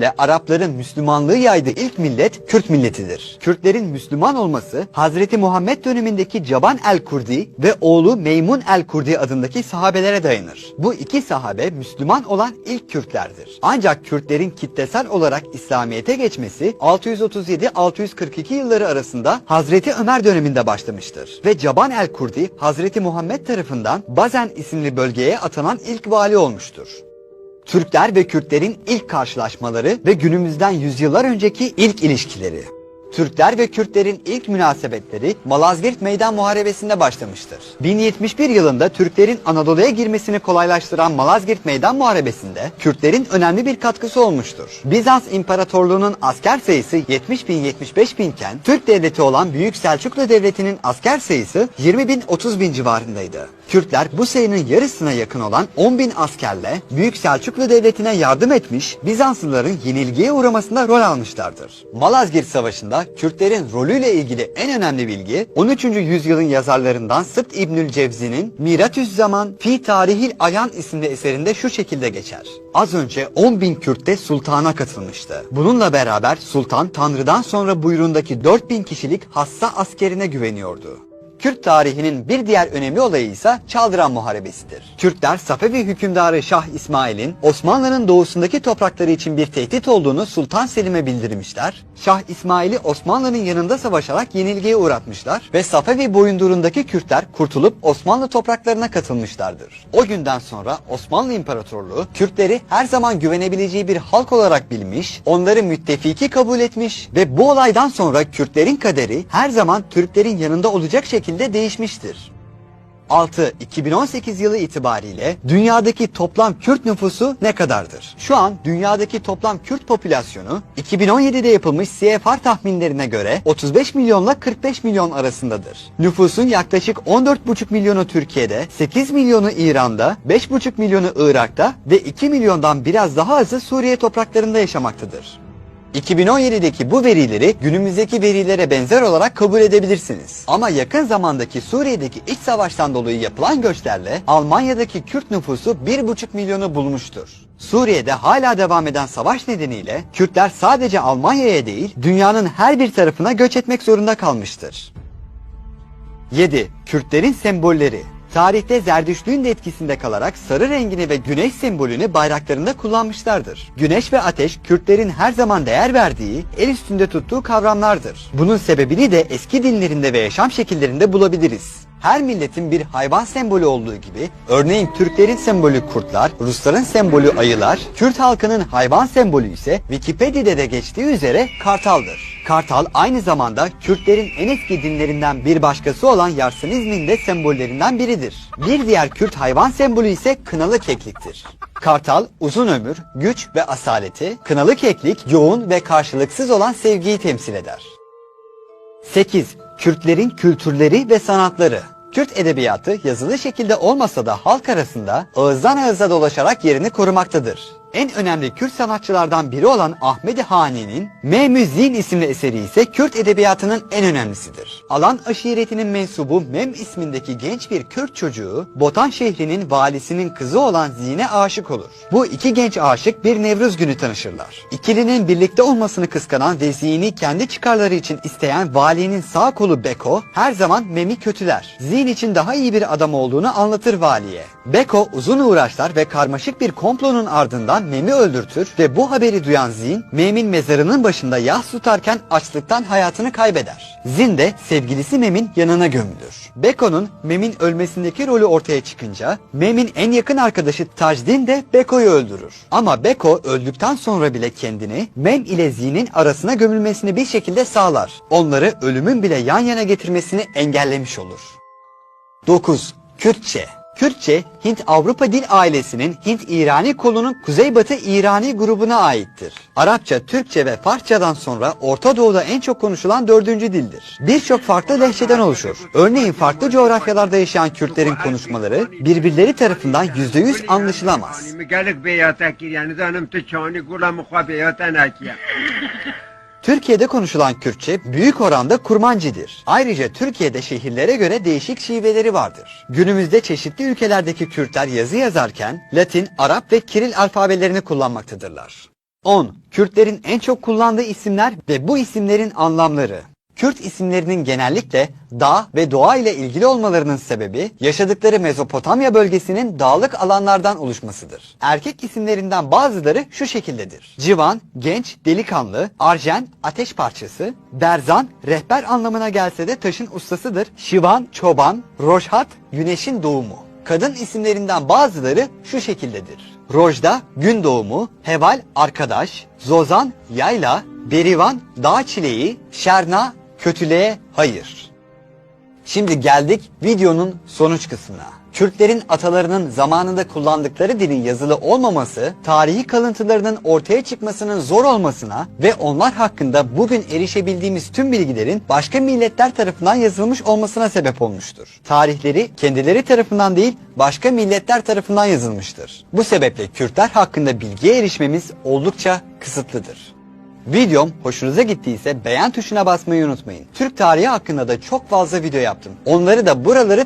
ile Arapların Müslümanlığı yaydığı ilk millet Kürt milletidir. Kürtlerin Müslüman olması Hazreti Muhammed dönemindeki Caban el-Kurdi ve oğlu Meymun el-Kurdi adındaki sahabelere dayanır. Bu iki sahabe Müslüman olan ilk Kürtlerdir. Ancak Kürtlerin kitlesel olarak İslamiyet'e geçmesi 637-642 yılları arasında Hazreti Ömer döneminde başlamıştır. Ve Caban el-Kurdi Hazreti Muhammed tarafından Bazen isimli bölgeye atanan ilk vali olmuştur. Türkler ve Kürtlerin ilk karşılaşmaları ve günümüzden yüzyıllar önceki ilk ilişkileri. Türkler ve Kürtlerin ilk münasebetleri Malazgirt Meydan Muharebesi'nde başlamıştır. 1071 yılında Türklerin Anadolu'ya girmesini kolaylaştıran Malazgirt Meydan Muharebesi'nde Kürtlerin önemli bir katkısı olmuştur. Bizans İmparatorluğu'nun asker sayısı 70 bin 75 binken Türk devleti olan Büyük Selçuklu Devleti'nin asker sayısı 20 bin 30 bin civarındaydı. Kürtler bu sayının yarısına yakın olan 10 bin askerle Büyük Selçuklu Devleti'ne yardım etmiş, Bizanslıların yenilgiye uğramasında rol almışlardır. Malazgirt Savaşı'nda Kürtlerin rolüyle ilgili en önemli bilgi 13. yüzyılın yazarlarından Sıbt İbnül Cevzi'nin Miratüz Zaman Fi Tarihil Ayan isimli eserinde şu şekilde geçer. Az önce 10 bin Kürt de sultana katılmıştı. Bununla beraber sultan Tanrı'dan sonra buyruğundaki 4 bin kişilik hassa askerine güveniyordu. Kürt tarihinin bir diğer önemli olayı ise Çaldıran Muharebesi'dir. Kürtler Safevi hükümdarı Şah İsmail'in Osmanlı'nın doğusundaki toprakları için bir tehdit olduğunu Sultan Selim'e bildirmişler. Şah İsmail'i Osmanlı'nın yanında savaşarak yenilgiye uğratmışlar ve Safevi boyundurundaki Kürtler kurtulup Osmanlı topraklarına katılmışlardır. O günden sonra Osmanlı İmparatorluğu Kürtleri her zaman güvenebileceği bir halk olarak bilmiş, onları müttefiki kabul etmiş ve bu olaydan sonra Kürtlerin kaderi her zaman Türklerin yanında olacak şekilde değişmiştir. 6. 2018 yılı itibariyle dünyadaki toplam Kürt nüfusu ne kadardır? Şu an dünyadaki toplam Kürt popülasyonu 2017'de yapılmış CFR tahminlerine göre 35 milyonla 45 milyon arasındadır. Nüfusun yaklaşık 14,5 milyonu Türkiye'de, 8 milyonu İran'da, 5,5 milyonu Irak'ta ve 2 milyondan biraz daha azı Suriye topraklarında yaşamaktadır. 2017'deki bu verileri günümüzdeki verilere benzer olarak kabul edebilirsiniz. Ama yakın zamandaki Suriye'deki iç savaştan dolayı yapılan göçlerle Almanya'daki Kürt nüfusu 1,5 milyonu bulmuştur. Suriye'de hala devam eden savaş nedeniyle Kürtler sadece Almanya'ya değil dünyanın her bir tarafına göç etmek zorunda kalmıştır. 7. Kürtlerin sembolleri Tarihte Zerdüştlüğün de etkisinde kalarak sarı rengini ve güneş sembolünü bayraklarında kullanmışlardır. Güneş ve ateş Kürtlerin her zaman değer verdiği, el üstünde tuttuğu kavramlardır. Bunun sebebini de eski dinlerinde ve yaşam şekillerinde bulabiliriz. Her milletin bir hayvan sembolü olduğu gibi, örneğin Türklerin sembolü kurtlar, Rusların sembolü ayılar, Kürt halkının hayvan sembolü ise Wikipedia'da de geçtiği üzere kartaldır. Kartal aynı zamanda Kürtlerin en eski dinlerinden bir başkası olan Yarsanizm'in de sembollerinden biridir. Bir diğer Kürt hayvan sembolü ise kınalı kekliktir. Kartal uzun ömür, güç ve asaleti, kınalı keklik yoğun ve karşılıksız olan sevgiyi temsil eder. 8. Kürtlerin kültürleri ve sanatları Kürt edebiyatı yazılı şekilde olmasa da halk arasında ağızdan ağıza dolaşarak yerini korumaktadır. En önemli Kürt sanatçılardan biri olan Ahmedi Hani'nin Memüzin isimli eseri ise Kürt edebiyatının en önemlisidir. Alan aşiretinin mensubu Mem ismindeki genç bir Kürt çocuğu Botan şehrinin valisinin kızı olan Zine aşık olur. Bu iki genç aşık bir Nevruz günü tanışırlar. İkilinin birlikte olmasını kıskanan ve Zin'i kendi çıkarları için isteyen valinin sağ kolu Beko her zaman Mem'i kötüler. Zin için daha iyi bir adam olduğunu anlatır valiye. Beko uzun uğraşlar ve karmaşık bir komplonun ardından Mem'i öldürtür ve bu haberi duyan Zin, Mem'in mezarının başında yas tutarken açlıktan hayatını kaybeder. Zin de sevgilisi Mem'in yanına gömülür. Beko'nun Mem'in ölmesindeki rolü ortaya çıkınca Mem'in en yakın arkadaşı Tajdin de Beko'yu öldürür. Ama Beko öldükten sonra bile kendini Mem ile Zin'in arasına gömülmesini bir şekilde sağlar. Onları ölümün bile yan yana getirmesini engellemiş olur. 9. Kürtçe Kürtçe, Hint-Avrupa dil ailesinin Hint-İrani kolunun Kuzeybatı İrani grubuna aittir. Arapça, Türkçe ve Farsçadan sonra Orta Doğu'da en çok konuşulan dördüncü dildir. Birçok farklı lehçeden oluşur. Örneğin farklı coğrafyalarda yaşayan Kürtlerin konuşmaları birbirleri tarafından %100 anlaşılamaz. Türkiye'de konuşulan Kürtçe büyük oranda Kurmancidir. Ayrıca Türkiye'de şehirlere göre değişik şiveleri vardır. Günümüzde çeşitli ülkelerdeki Kürtler yazı yazarken Latin, Arap ve Kiril alfabelerini kullanmaktadırlar. 10. Kürtlerin en çok kullandığı isimler ve bu isimlerin anlamları. Kürt isimlerinin genellikle dağ ve doğa ile ilgili olmalarının sebebi yaşadıkları Mezopotamya bölgesinin dağlık alanlardan oluşmasıdır. Erkek isimlerinden bazıları şu şekildedir. Civan, genç, delikanlı, Arjen, ateş parçası, Berzan, rehber anlamına gelse de taşın ustasıdır. Şivan, çoban, Roşhat, güneşin doğumu. Kadın isimlerinden bazıları şu şekildedir. Rojda gün doğumu, Heval arkadaş, Zozan yayla, Berivan dağ çileği, Şerna kötülüğe hayır. Şimdi geldik videonun sonuç kısmına. Kürtlerin atalarının zamanında kullandıkları dilin yazılı olmaması, tarihi kalıntılarının ortaya çıkmasının zor olmasına ve onlar hakkında bugün erişebildiğimiz tüm bilgilerin başka milletler tarafından yazılmış olmasına sebep olmuştur. Tarihleri kendileri tarafından değil, başka milletler tarafından yazılmıştır. Bu sebeple Kürtler hakkında bilgiye erişmemiz oldukça kısıtlıdır. Videom hoşunuza gittiyse beğen tuşuna basmayı unutmayın. Türk tarihi hakkında da çok fazla video yaptım. Onları da buraları